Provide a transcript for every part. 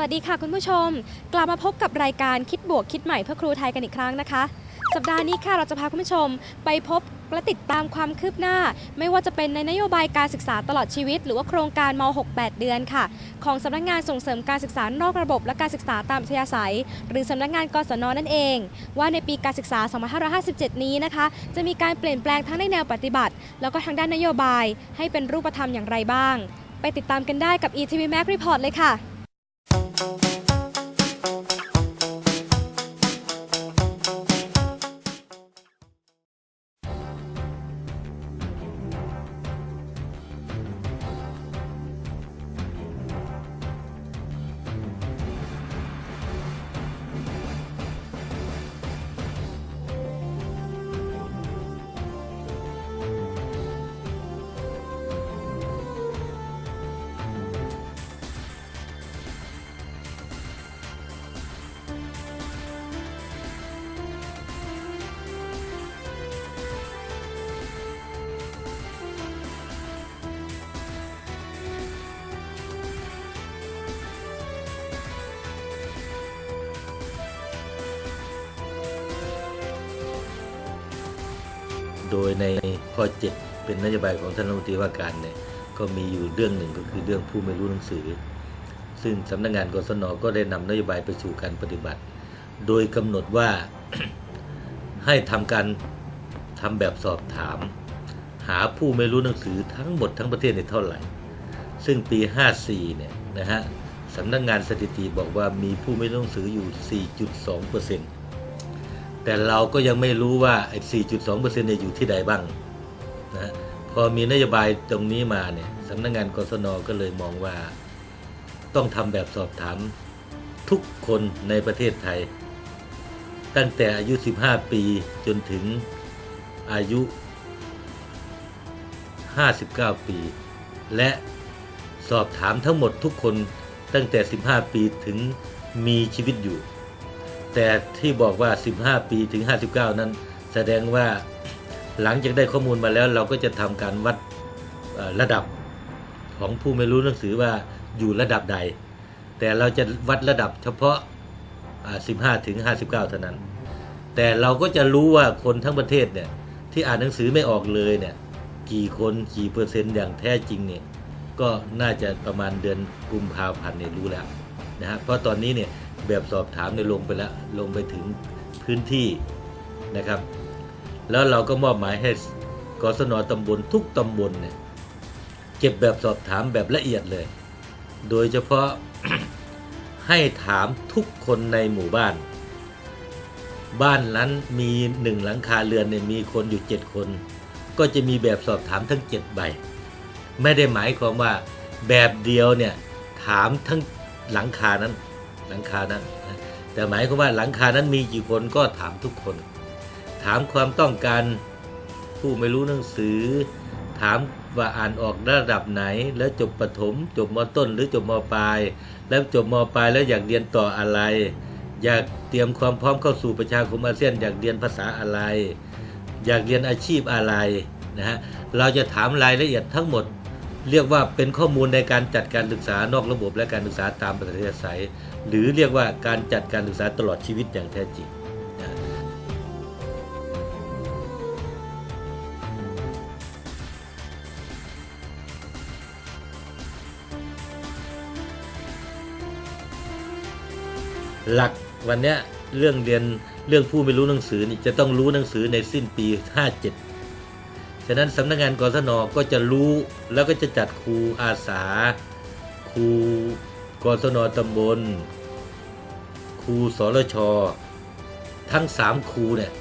วัสดีค่ะคุณผู้ชม กลับมาพบกับรายการคิดบวกคิดใหม่เพื่อครูไทยกันอีกครั้งนะคะ สัปดาห์นี้ค่ะเราจะพาคุณผู้ชมไปพบและติดตามความคืบหน้า ไม่ว่าจะเป็นในนโยบายการศึกษาตลอดชีวิต หรือว่าโครงการม 68 เดือนค่ะ ของสำนักงานส่งเสริมการศึกษานอกระบบ และการศึกษาตามอัธยาศัย หรือสำนักงานกศนนั่นเอง ว่าในปีการศึกษา 2557 นี้นะคะ จะมีการเปลี่ยนแปลงทั้งในแนวปฏิบัติ แล้วก็ทางด้านนโยบาย ให้เป็นรูปธรรมอย่างไรบ้าง ไปติดตามกันได้กับ ETV Mac Report เลยค่ะ Música โดยในข้อ 7 เป็นนโยบายของท่านรัฐมนตรีว่าการเนี่ยก็มีอยู่เรื่องหนึ่งก็คือเรื่องผู้ไม่รู้หนังสือ ซึ่งสำนักงานกศนก็ได้นำนโยบายไปสู่การปฏิบัติ โดยกำหนดว่าให้ทำการทำแบบสอบถาม หาผู้ไม่รู้หนังสือทั้งหมดทั้งประเทศในเท่าไหร่ ซึ่งปี 54 เนี่ยนะฮะสำนักงานสถิติบอกว่ามีผู้ไม่รู้หนังสืออยู่ 4.2เปอร์เซ็นต์ แต่เราก็ยังไม่รู้ว่าไอ้4.2%เนี่ยอยู่ที่ใดบ้างนะฮะพอมีนโยบายตรงนี้มาเนี่ยสำนักงานกศนก็เลยมองว่า ต้องทำแบบสอบถามทุกคนในประเทศไทย ตั้งแต่อายุ 15 ปีจนถึงอายุ 59 ปี และสอบถามทั้งหมดทุกคนตั้งแต่ 15 ปีถึงมีชีวิตอยู่ แต่ที่บอกว่า 15 ปีถึง 59 นั้น แสดงว่าหลังจากได้ข้อมูลมาแล้ว เราก็จะทำการวัดระดับของผู้ไม่รู้หนังสือว่าอยู่ระดับใด แต่เราจะวัดระดับเฉพาะ 15 ถึง 59 เท่านั้น แต่เราก็จะรู้ว่าคนทั้งประเทศเนี่ยที่อ่านหนังสือไม่ออกเลยเนี่ยกี่คนกี่เปอร์เซ็นต์อย่างแท้จริงเนี่ยก็น่าจะประมาณเดือนกุมภาพันธ์เนี่ยรู้แล้วนะฮะเพราะตอนนี้เนี่ย แบบสอบถามเนี่ยลงไปแล้วลงไปถึงพื้นที่นะครับ แล้วเราก็มอบหมายให้กศนตำบลทุกตำบลเนี่ยเก็บแบบสอบถามแบบละเอียดเลย โดยเฉพาะให้ถามทุกคนในหมู่บ้าน บ้านนั้นมีหนึ่งหลังคาเรือนเนี่ยมีคนอยู่เจ็ดคน ก็จะมีแบบสอบถามทั้งเจ็ดใบ ไม่ได้หมายความว่าแบบเดียวเนี่ยถามทั้งหลังคานั้น หลังคานั้นนะแต่หมายความว่าหลังคานั้นมีกี่คนก็ถามทุกคน ถามความต้องการผู้ไม่รู้หนังสือ ถามว่าอ่านออกระดับไหน แล้วจบประถม จบมต้น หรือจบมปลาย แล้วจบมปลายแล้วอยากเรียนต่ออะไร อยากเตรียมความพร้อมเข้าสู่ประชาคมอาเซียน อยากเรียนภาษาอะไร อยากเรียนอาชีพอะไรนะฮะเราจะถามรายละเอียดทั้งหมด เรียกว่าเป็นข้อมูลในการจัดการศึกษานอกระบบและการศึกษาตามประเทศไทยหรือเรียกว่าการจัดการศึกษาตลอดชีวิตอย่างแท้จริงนะหลักวันนี้เรื่องเรียนเรื่องผู้ไม่รู้หนังสือนี่จะต้องรู้หนังสือในสิ้นปี 57 ฉะนั้นสำนักงานกศนก็จะรู้แล้วก็จะจัดครูอาสา ครูกศนตำบล ครูสรช ทั้งสามครูเนี่ย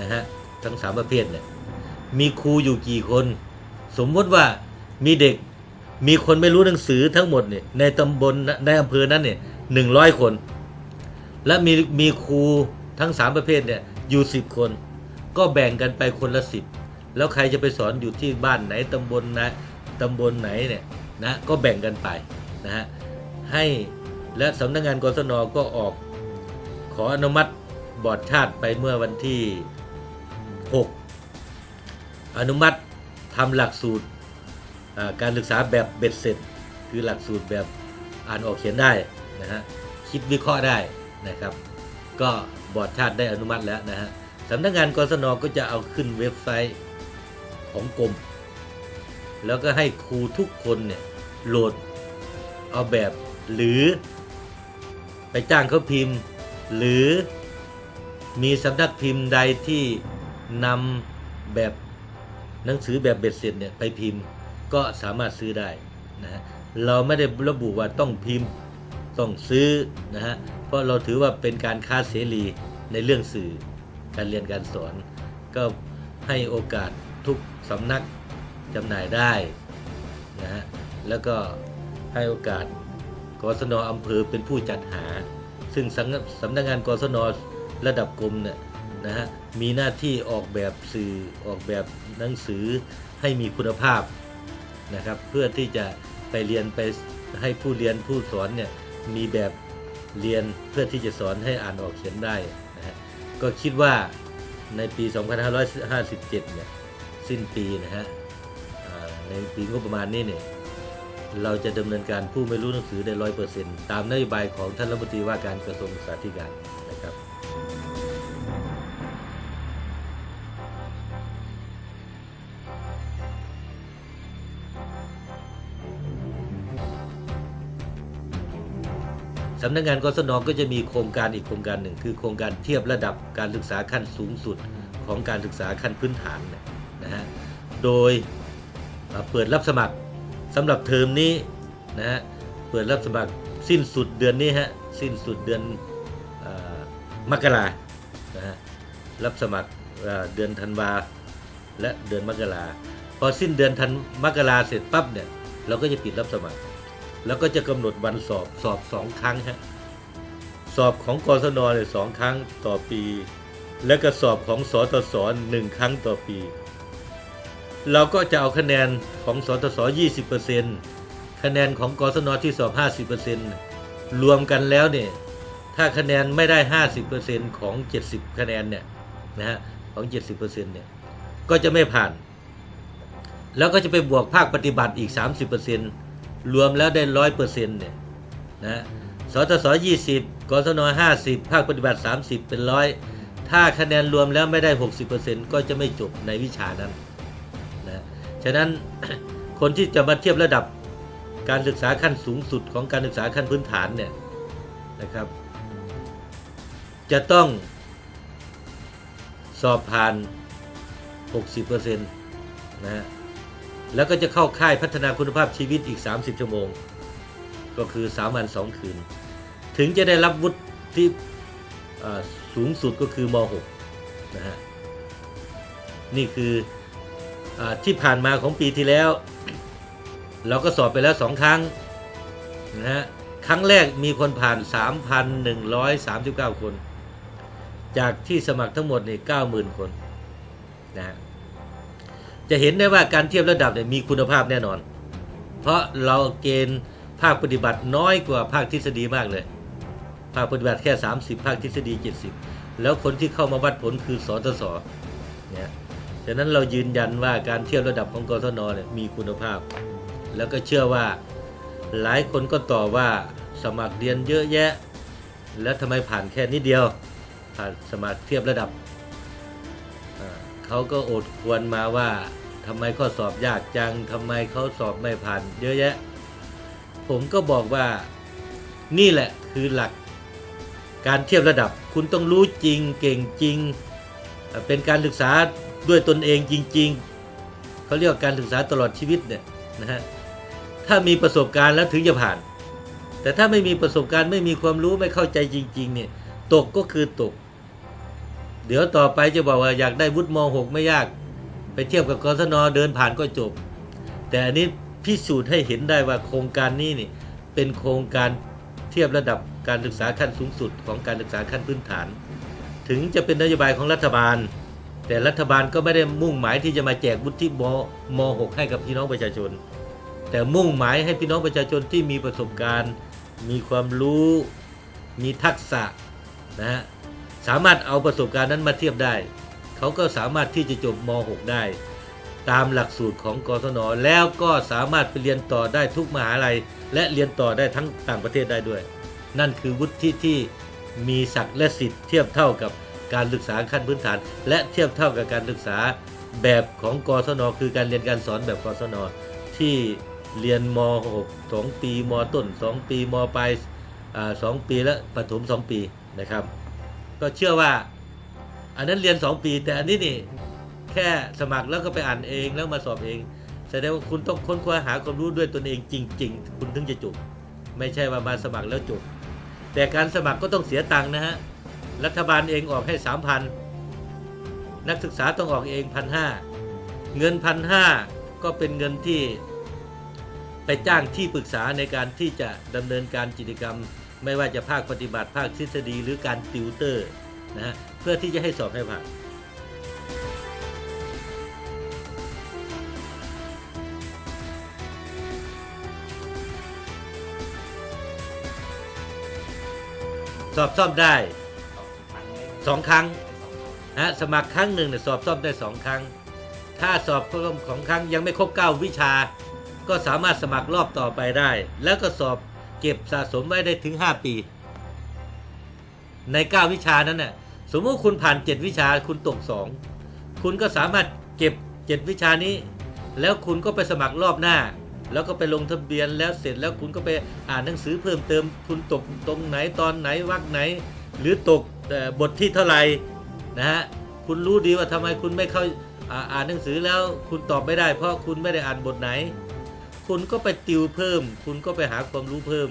นะฮะทั้งสามประเภทเนี่ยมีครูอยู่กี่คน สมมติว่ามีเด็กมีคนไม่รู้หนังสือทั้งหมดเนี่ยในตำบลในอำเภอนั้นเนี่ยหนึ่งร้อยคน และมีมีครูทั้งสามประเภทเนี่ยอยู่สิบคน ก็แบ่งกันไปคนละสิบ แล้วใครจะไปสอนอยู่ที่บ้านไหนตำบลนะตำบลไหนเนี่ยนะก็แบ่งกันไปนะฮะให้และสำนักงานกศนก็ออกขออนุมัติบอร์ดชาติไปเมื่อวันที่ 6 อนุมัติทำหลักสูตรการศึกษาแบบเบ็ดเสร็จ คือหลักสูตรแบบอ่านออกเขียนได้นะฮะคิดวิเคราะห์ได้นะครับ ก็บอร์ดชาติได้อนุมัติแล้วนะฮะสำนักงานกศนก็จะเอาขึ้นเว็บไซต์ ของกรม แล้วก็ให้ครูทุกคนเนี่ยโหลดเอาแบบหรือไปจ้างเขาพิมพ์ หรือมีสำนักพิมพ์ใดที่นำแบบหนังสือแบบเบ็ดเสร็จเนี่ยไปพิมพ์ก็สามารถซื้อได้นะฮะเราไม่ได้ระบุว่าต้องพิมพ์ต้องซื้อนะฮะเพราะเราถือว่าเป็นการค้าเสรีในเรื่องสื่อการเรียนการสอน ก็ให้โอกาสทุก สำนักจำหน่ายได้นะฮะแล้วก็ให้โอกาสกศนอำเภอเป็นผู้จัดหา ซึ่งสำนักสำนักงานกศนระดับกรมเนี่ยนะฮะมีหน้าที่ออกแบบสื่อออกแบบหนังสือให้มีคุณภาพนะครับ เพื่อที่จะไปเรียนไปให้ผู้เรียนผู้สอนเนี่ยมีแบบเรียนเพื่อที่จะสอนให้อ่านออกเขียนได้นะฮะก็คิดว่าในปี 2557 เนี่ย สิ้นปีนะฮะในปีงบประมาณนี้เนี่ยเราจะดำเนินการผู้ไม่รู้หนังสือได้ร้อยเปอร์เซ็นต์ตามนโยบายของท่านรัฐมนตรีว่าการกระทรวงศึกษาธิการนะครับสำนักงานกศนก็จะมีโครงการอีกโครงการหนึ่ง คือโครงการเทียบระดับการศึกษาขั้นสูงสุดของการศึกษาขั้นพื้นฐานเนี่ยนะฮะ โดยเปิดรับสมัครสำหรับเทอมนี้นะฮะเปิดรับสมัครสิ้นสุดเดือนนี้ฮะสิ้นสุดเดือนอมกรานะฮะรับสมัครเดือนธันวาและเดือนมกราพอสิ้นเดือนธันมกราเสร็จปั๊บเนี่ยเราก็จะปิดรับสมัคร แล้วก็จะกำหนดวันสอบสอบสองครั้งฮะสอบของกศนเนี่ยสองครั้งต่อปี และก็สอบของสตสหนึ่งครั้งต่อปี เราก็จะเอาคะแนนของสตส20%คะแนนของกศนที่สอบ 50%รวมกันแล้วเนี่ยถ้าคะแนนไม่ได้ 50%ของ 70 คะแนนเนี่ยนะฮะของ 70%เนี่ยก็จะไม่ผ่าน แล้วก็จะไปบวกภาคปฏิบัติอีก 30%รวมแล้วได้ร้อยเปอร์เซ็นเนี่ยนะสตส20กศน50 ภาคปฏิบัติ 30 เป็นร้อยถ้าคะแนนรวมแล้วไม่ได้ 60%ก็จะไม่จบในวิชานั้น ฉะนั้นคนที่จะมาเทียบระดับการศึกษาขั้นสูงสุดของการศึกษาขั้นพื้นฐานเนี่ยนะครับ จะต้องสอบผ่าน 60%นะฮะแล้วก็จะเข้าค่ายพัฒนาคุณภาพชีวิตอีก 30 ชั่วโมง ก็คือ 3 วัน 2 คืน ถึงจะได้รับวุฒิที่สูงสุดก็คือม .6 นะฮะนี่คือ ที่ผ่านมาของปีที่แล้ว เราก็สอบไปแล้ว2ครั้งนะฮะครั้งแรกมีคนผ่าน 3,139 คน จากที่สมัครทั้งหมดนี่90,000 คนนะฮะจะเห็นได้ว่าการเทียบระดับเนี่ยมีคุณภาพแน่นอน เพราะเราเกณฑ์ภาคปฏิบัติน้อยกว่าภาคทฤษฎีมากเลย ภาคปฏิบัติแค่ 30 ภาคทฤษฎี 70 แล้วคนที่เข้ามาวัดผลคือสตสเนี่ย ฉะนั้นเรายืนยันว่าการเทียบระดับของกศนเนี่ยมีคุณภาพ แล้วก็เชื่อว่าหลายคนก็ต่อว่าสมัครเรียนเยอะแยะ แล้วทำไมผ่านแค่นิดเดียว ผ่านสมัครเทียบระดับ เขาก็อดควรมาว่าทำไมข้อสอบยากจังทำไมเขาสอบไม่ผ่านเยอะแยะ ผมก็บอกว่านี่แหละคือหลักการเทียบระดับ คุณต้องรู้จริงเก่งจริง เป็นการศึกษา ด้วยตนเองจริง ๆ เขาเรียกว่าการศึกษาตลอดชีวิตเนี่ยนะฮะถ้ามีประสบการณ์แล้วถึงจะผ่าน แต่ถ้าไม่มีประสบการณ์ไม่มีความรู้ไม่เข้าใจจริง ๆ เนี่ยตกก็คือตก เดี๋ยวต่อไปจะบอกว่าอยากได้วุฒิม .6 ไม่ยาก ไปเทียบกับกศนเดินผ่านก็จบ แต่อันนี้พิสูจน์ให้เห็นได้ว่าโครงการนี้นี่เป็นโครงการเทียบระดับการศึกษาขั้นสูงสุดของการศึกษาขั้นพื้นฐาน ถึงจะเป็นนโยบายของรัฐบาล แต่รัฐบาลก็ไม่ได้มุ่งหมายที่จะมาแจกวุฒิมม .6 ให้กับพี่น้องประชาชน แต่มุ่งหมายให้พี่น้องประชาชนที่มีประสบการณ์ มีความรู้มีทักษะนะฮะสามารถเอาประสบการณ์นั้นมาเทียบได้ เขาก็สามารถที่จะจบม .6 ได้ ตามหลักสูตรของกศนแล้วก็สามารถไปเรียนต่อได้ทุกมหาลัย และเรียนต่อได้ทั้งต่างประเทศได้ด้วย นั่นคือวุฒิที่มีศักดิ์และสิทธิ์เทียบเท่ากับ การศึกษาขั้นพื้นฐาน และเทียบเท่ากับการศึกษาแบบของกศน คือการเรียนการสอนแบบกศน ที่เรียนม .6 2 ปีม ต้น 2 ปีม ปลายสองปีและประถม 2 ปีนะครับ ก็เชื่อว่า อันนั้นเรียน 2 ปี แต่อันนี้นี่แค่สมัครแล้วก็ไปอ่านเองแล้วมาสอบเองแสดงว่าคุณต้องค้นคว้าหาความรู้ด้วยตนเองจริง ๆ คุณถึงจะจบไม่ใช่ว่ามาสมัครแล้วจบแต่การสมัครก็ต้องเสียตังค์นะฮะ รัฐบาลเองออกให้สามพันนักศึกษาต้องออกเองพันห้าเงินพันห้าก็เป็นเงินที่ไปจ้างที่ปรึกษาในการที่จะดำเนินการกิจกรรม ไม่ว่าจะภาคปฏิบัติภาคทฤษฎีหรือการติวเตอร์นะฮะเพื่อที่จะให้สอบให้ผ่านสอบซ่อมได้ สองครั้งนะสมัครครั้งหนึ่งเนี่ยสอบซ่อมได้สองครั้ง ถ้าสอบเพิ่มของครั้งยังไม่ครบเก้าวิชา ก็สามารถสมัครรอบต่อไปได้ แล้วก็สอบเก็บสะสมไว้ได้ถึง 5 ปี ใน 9 วิชานั้นน่ะสมมติคุณผ่าน 7 วิชาคุณตก 2 คุณก็สามารถเก็บ 7 วิชานี้ แล้วคุณก็ไปสมัครรอบหน้า แล้วก็ไปลงทะเบียนแล้วเสร็จแล้วคุณก็ไปอ่านหนังสือเพิ่มเติม คุณตกตรงไหนตอนไหนวรรคไหน หรือตก บทที่เท่าไหร่นะฮะคุณรู้ดีว่าทำไมคุณไม่เข้าอ่าอ่านหนังสือแล้วคุณตอบไม่ได้ เพราะคุณไม่ได้อ่านบทไหน คุณก็ไปติวเพิ่ม คุณก็ไปหาความรู้เพิ่ม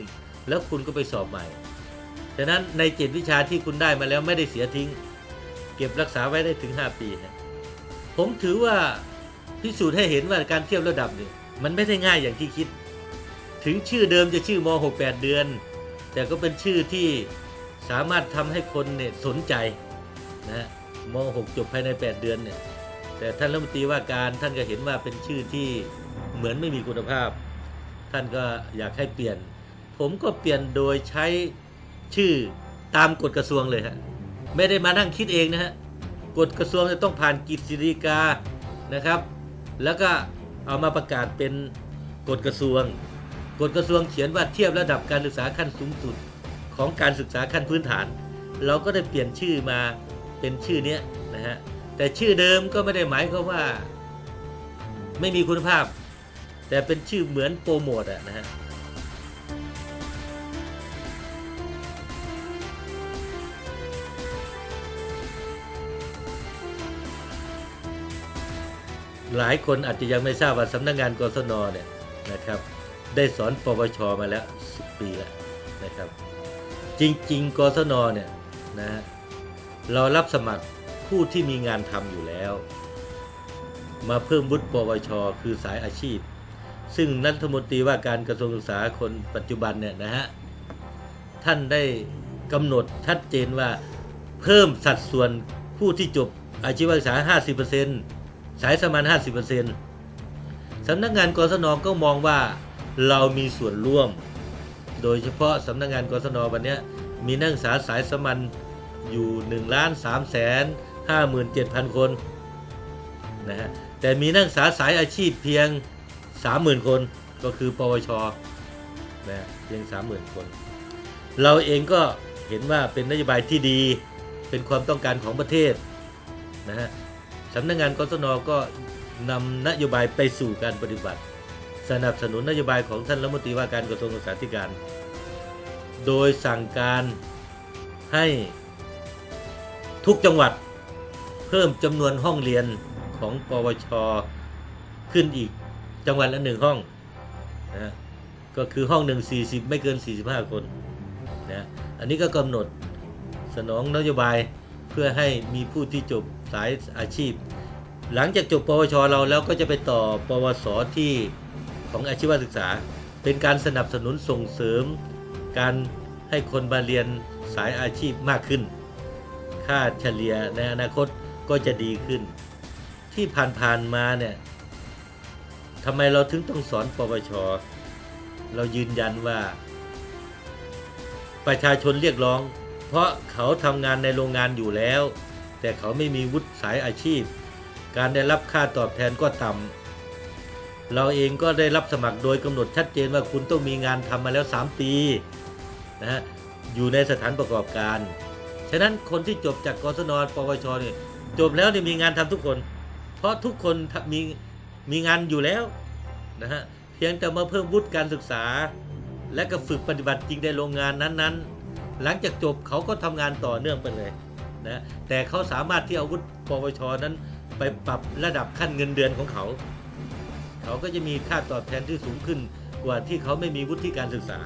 แล้วคุณก็ไปสอบใหม่ฉะนั้นในเจ็ดวิชาที่คุณได้มาแล้วไม่ได้เสียทิ้ง เก็บรักษาไว้ได้ถึง 5 ปีนะผมถือว่าพิสูจน์ให้เห็นว่าการเทียบระดับเนี่ยมันไม่ได้ง่ายอย่างที่คิด ถึงชื่อเดิมจะชื่อม .68 เดือน แต่ก็เป็นชื่อที่ สามารถทำให้คนเนี่ยสนใจนะม .6 จบภายใน 8 เดือนเนี่ยแต่ท่านรัฐมนตรีว่าการท่านก็เห็นว่าเป็นชื่อที่เหมือนไม่มีคุณภาพ ท่านก็อยากให้เปลี่ยน ผมก็เปลี่ยนโดยใช้ชื่อตามกฎกระทรวงเลยฮะไม่ได้มานั่งคิดเองนะฮะกฎกระทรวงจะต้องผ่านกิจสิกานะครับ แล้วก็เอามาประกาศเป็นกฎกระทรวงกฎกระทรวงเขียนว่าเทียบระดับการศึกษาขั้นสูงสุด ของการศึกษาขั้นพื้นฐาน เราก็ได้เปลี่ยนชื่อมาเป็นชื่อเนี้ยนะฮะแต่ชื่อเดิมก็ไม่ได้หมายความว่า ไม่มีคุณภาพ แต่เป็นชื่อเหมือนโปรโมทอะนะฮะหลายคนอาจจะยังไม่ทราบว่าสำนักงานกศนเนี่ยนะครับ ได้สอนปวชมาแล้ว 10 ปีแล้วนะครับ จริง ๆ กศนเนี่ยนะฮะเรารับสมัครผู้ที่มีงานทำอยู่แล้ว มาเพิ่มวุฒิปวช คือสายอาชีพ ซึ่งรัฐมนตรีว่าการกระทรวงศึกษาคนปัจจุบันเนี่ยนะฮะท่านได้กำหนดชัดเจนว่าเพิ่มสัดส่วนผู้ที่จบอาชีวศึกษา 50%สายสมาน50%สำนักงานกศนก็มองว่าเรามีส่วนร่วม โดยเฉพาะสำนักงานกศนวันเนี้ยมีนักศึกษาสายสมัญอยู่1ล้าน3แสน57,000 คนนะฮะแต่มีนักศึกษาสายอาชีพเพียง 30,000 คนก็คือ ปวชนะเพียง 30,000 คน เราเองก็เห็นว่าเป็นนโยบายที่ดีเป็นความต้องการของประเทศนะฮะสำนักงานกศนก็นำนโยบายไปสู่การปฏิบัติ สนับสนุนนโยบายของท่านรัฐมนตรีว่าการกระทรวงศึกษาธิการ โดยสั่งการให้ทุกจังหวัดเพิ่มจำนวนห้องเรียนของปวช ขึ้นอีกจังหวัดละหนึ่งห้องนะก็คือห้องหนึ่ง40 ไม่เกิน 45 คนนะอันนี้ก็กำหนดสนองนโยบายเพื่อให้มีผู้ที่จบสายอาชีพ หลังจากจบปวชเราแล้วก็จะไปต่อปวสที่ ของอาชีวศึกษา เป็นการสนับสนุนส่งเสริม การให้คนมาเรียนสายอาชีพมากขึ้น ค่าเฉลี่ยในอนาคตก็จะดีขึ้น ที่ผ่านๆมาเนี่ยทำไมเราถึงต้องสอนปวชเรายืนยันว่า ประชาชนเรียกร้อง เพราะเขาทำงานในโรงงานอยู่แล้ว แต่เขาไม่มีวุฒิสายอาชีพ การได้รับค่าตอบแทนก็ต่ำ เราเองก็ได้รับสมัครโดยกำหนดชัดเจนว่าคุณต้องมีงานทำมาแล้ว 3 ปีนะฮะอยู่ในสถานประกอบการ ฉะนั้นคนที่จบจากกศนปวชเนี่ยจบแล้วเนี่ยมีงานทำทุกคน เพราะทุกคนมีมีงานอยู่แล้วนะฮะเพียงแต่มาเพิ่มวุฒิการศึกษา และก็ฝึกปฏิบัติจริงในโรงงานนั้นๆ หลังจากจบเขาก็ทำงานต่อเนื่องไปเลยนะแต่เขาสามารถที่เอาวุฒิปวชนั้น ไปปรับระดับขั้นเงินเดือนของเขา เขาก็จะมีค่าตอบแทนที่สูงขึ้นกว่าที่เขาไม่มีวุฒิการศึกษา